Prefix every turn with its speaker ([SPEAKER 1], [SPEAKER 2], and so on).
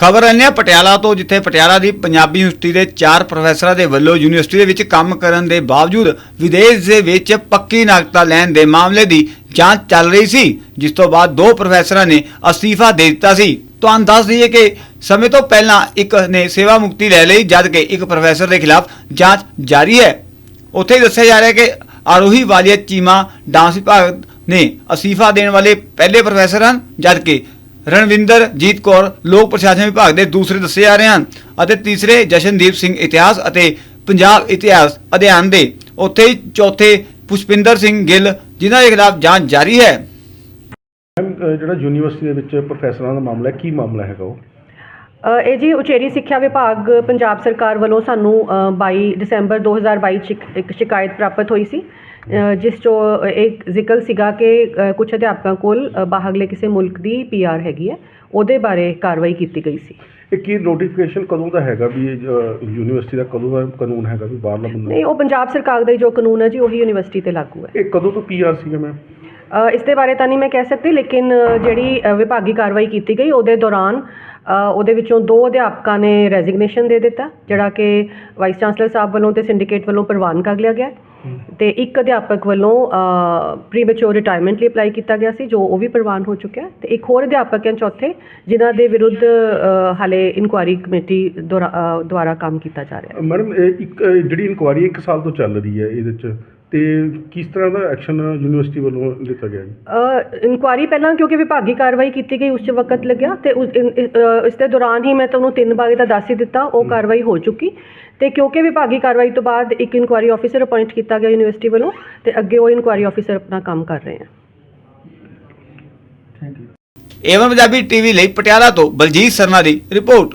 [SPEAKER 1] ਖਬਰ ਅੰਨਿਆ ਪਟਿਆਲਾ ਤੋਂ, ਜਿੱਥੇ ਪਟਿਆਲਾ ਦੀ ਪੰਜਾਬੀ ਯੂਨੀਵਰਸਿਟੀ ਦੇ ਚਾਰ ਪ੍ਰੋਫੈਸਰਾਂ ਦੇ ਵੱਲੋਂ ਯੂਨੀਵਰਸਿਟੀ ਦੇ ਵਿੱਚ ਕੰਮ ਕਰਨ ਦੇ ਬਾਵਜੂਦ ਵਿਦੇਸ਼ ਦੇ ਵਿੱਚ ਪੱਕੀ ਨਾਗਰਿਕਤਾ ਲੈਣ ਦੇ ਮਾਮਲੇ ਦੀ ਜਾਂਚ ਚੱਲ ਰਹੀ ਸੀ, ਜਿਸ ਤੋਂ ਬਾਅਦ ਦੋ ਪ੍ਰੋਫੈਸਰਾਂ ਨੇ ਅਸਤੀਫਾ ਦੇ ਦਿੱਤਾ ਸੀ। ਤੁਹਾਨੂੰ ਦੱਸ ਦਈਏ ਕਿ ਸਮੇਂ ਤੋਂ ਪਹਿਲਾਂ ਇੱਕ ਨੇ ਸੇਵਾ ਮੁਕਤੀ ਲੈ ਲਈ, ਜਦ ਕਿ ਇੱਕ ਪ੍ਰੋਫੈਸਰ ਦੇ ਖਿਲਾਫ ਜਾਂਚ ਜਾਰੀ ਹੈ। ਉੱਥੇ ਦੱਸਿਆ ਜਾ ਰਿਹਾ ਕਿ ਆਰੋਹੀ ਵਾਲੀਆ ਚੀਮਾ ਡਾਂਸ ਵਿਭਾਗ ਨੇ ਅਸਤੀਫਾ ਦੇਣ ਵਾਲੇ ਪਹਿਲੇ ਪ੍ਰੋਫੈਸਰ ਹਨ, ਜਦਕਿ ਰਣਵਿੰਦਰ ਜੀਤ ਕੌਰ ਲੋਕ ਪ੍ਰਸ਼ਾਸਨ ਵਿਭਾਗ ਦੇ ਦੂਸਰੇ ਦੱਸੇ ਜਾ ਰਹੇ ਹਨ ਅਤੇ ਤੀਸਰੇ ਜਸ਼ਨਦੀਪ ਸਿੰਘ ਇਤਿਹਾਸ ਅਤੇ ਪੰਜਾਬ ਇਤਿਹਾਸ ਅਧਿਐਨ ਦੇ ਉੱਥੇ ਹੀ ਚੌਥੇ ਪੁਸ਼ਪਿੰਦਰ ਸਿੰਘ ਗਿੱਲ ਜਿਨ੍ਹਾਂ ਦੇ ਖਿਲਾਫ ਜਾਂਚ ਜਾਰੀ ਹੈ।
[SPEAKER 2] ਜਿਹੜਾ ਯੂਨੀਵਰਸਿਟੀ ਦੇ ਵਿੱਚ ਪ੍ਰੋਫੈਸਰਾਂ ਦਾ ਮਾਮਲਾ ਹੈ ਕੀ ਮਾਮਲਾ ਹੈਗਾ ਉਹ?
[SPEAKER 3] ਅ, ਇਹ ਜੀ ਉਚੇਰੀ ਸਿੱਖਿਆ ਵਿਭਾਗ ਪੰਜਾਬ ਸਰਕਾਰ ਵੱਲੋਂ ਸਾਨੂੰ ਅ, 22 ਦਸੰਬਰ 2022 ਚ ਇੱਕ- ਇੱਕ ਸ਼ਿਕਾਇਤ ਪ੍ਰਾਪਤ ਹੋਈ ਸੀ। ਜਿਸ 'ਚੋਂ ਇੱਕ ਜ਼ਿਕਰ ਸੀਗਾ ਕਿ ਕੁਝ ਅਧਿਆਪਕਾਂ ਕੋਲ ਬਾਹਰਲੇ ਕਿਸੇ ਮੁਲਕ ਦੀ ਪੀਆਰ ਹੈਗੀ ਹੈ ਉਹਦੇ ਬਾਰੇ ਕਾਰਵਾਈ ਕੀਤੀ ਗਈ ਸੀ।
[SPEAKER 2] ਇਹ ਕੀ ਨੋਟੀਫਿਕੇਸ਼ਨ ਕਦੋਂ ਦਾ ਹੈਗਾ ਵੀ ਇਹ ਯੂਨੀਵਰਸਿਟੀ ਦਾ ਕਦੋਂ ਦਾ ਕਾਨੂੰਨ ਹੈਗਾ ਵੀ ਬਾਹਰਲਾ ਬੰਦਾ
[SPEAKER 3] ਨਹੀਂ ਉਹ ਪੰਜਾਬ ਸਰਕਾਰ ਦਾ ਹੀ ਜੋ ਕਾਨੂੰਨ ਹੈ ਜੀ ਉਹੀ ਯੂਨੀਵਰਸਿਟੀ ਤੇ ਲਾਗੂ ਹੈ।
[SPEAKER 2] ਇਹ ਕਦੋਂ ਤੋਂ ਪੀਆਰ ਸੀਗਾ ਮੈਮ
[SPEAKER 3] ਅ, ਇਸ ਦੇ ਬਾਰੇ ਤਾਂ ਨਹੀਂ ਮੈਂ ਕਹਿ ਸਕਦੀ ਲੇਕਿਨ ਜਿਹੜੀ ਵਿਭਾਗੀ ਕਾਰਵਾਈ ਕੀਤੀ ਗਈ ਉਹਦੇ ਦੌਰਾਨ ਉਹਦੇ ਵਿੱਚੋਂ ਦੋ ਅਧਿਆਪਕਾਂ ਨੇ ਰੈਜ਼ਿਗਨੇਸ਼ਨ ਦੇ ਦਿੱਤਾ ਜਿਹੜਾ ਕਿ ਵਾਈਸ ਚਾਂਸਲਰ ਸਾਹਿਬ ਵੱਲੋਂ ਤੇ ਸਿੰਡੀਕੇਟ ਵੱਲੋਂ ਪ੍ਰਵਾਨ ਕਰ ਲਿਆ ਗਿਆ। ਤੇ ਇੱਕ ਅਧਿਆਪਕ ਵੱਲੋਂ ਪ੍ਰੀਮੈਚੁਰ ਰਿਟਾਇਰਮੈਂਟ ਲਈ ਅਪਲਾਈ ਕੀਤਾ ਗਿਆ ਸੀ ਜੋ ਉਹ ਵੀ ਪ੍ਰਵਾਨ ਹੋ ਚੁੱਕਿਆ ਤੇ ਇੱਕ ਹੋਰ ਅਧਿਆਪਕ ਹੈ ਚੌਥੇ ਜਿਨ੍ਹਾਂ ਦੇ ਵਿਰੁੱਧ ਹਾਲੇ ਇਨਕੁਆਇਰੀ ਕਮੇਟੀ ਦੁਆਰਾ ਦੁਆਰਾ ਕੰਮ ਕੀਤਾ ਜਾ ਰਿਹਾ ਹੈ।
[SPEAKER 2] ਮੈਡਮ ਇੱਕ ਜਿਹੜੀ ਇਨਕੁਆਇਰੀ ਇੱਕ ਸਾਲ ਤੋਂ ਚੱਲ ਰਹੀ ਹੈ ਇਹਦੇ ਚ ਤੇ ਕਿਸ ਤਰ੍ਹਾਂ ਦਾ ਐਕਸ਼ਨ ਯੂਨੀਵਰਸਿਟੀ ਵੱਲੋਂ ਲਿੱਤਾ ਗਿਆ ਜੀ?
[SPEAKER 3] ਇਨਕੁਆਰੀ ਪਹਿਲਾਂ ਕਿਉਂਕਿ ਵਿਭਾਗੀ ਕਾਰਵਾਈ ਕੀਤੀ ਗਈ ਉਸ 'ਚ ਵਕਤ ਲੱਗਿਆ ਤੇ ਉਸ ਇਨ- ਇਸ ਅ, ਇਸ ਦੇ ਦੌਰਾਨ ਹੀ ਮੈਂ ਤੁਹਾਨੂੰ ਤਿੰਨ ਵਾਰੀ ਤਾਂ ਦੱਸ ਹੀ ਦਿੱਤਾ ਉਹ ਕਾਰਵਾਈ ਹੋ ਚੁੱਕੀ ਤੇ ਕਿਉਂਕਿ ਵਿਭਾਗੀ ਕਾਰਵਾਈ ਤੋਂ ਬਾਅਦ ਇੱਕ ਇਨਕੁਆਰੀ ਆਫੀਸਰ ਅਪਾਇੰਟ ਕੀਤਾ ਗਿਆ ਯੂਨੀਵਰਸਿਟੀ ਵੱਲੋਂ ਤੇ ਅੱਗੇ ਉਹ ਇਨਕੁਆਰੀ ਆਫੀਸਰ ਆਪਣਾ ਕੰਮ ਕਰ ਰਹੇ ਹਨ
[SPEAKER 1] ਏਵਨ ਪੰਜਾਬੀ ਟੀਵੀ ਲਈ ਪਟਿਆਲਾ ਤੋਂ ਬਲਜੀਤ ਸਰਨਾ ਦੀ ਰਿਪੋਰਟ।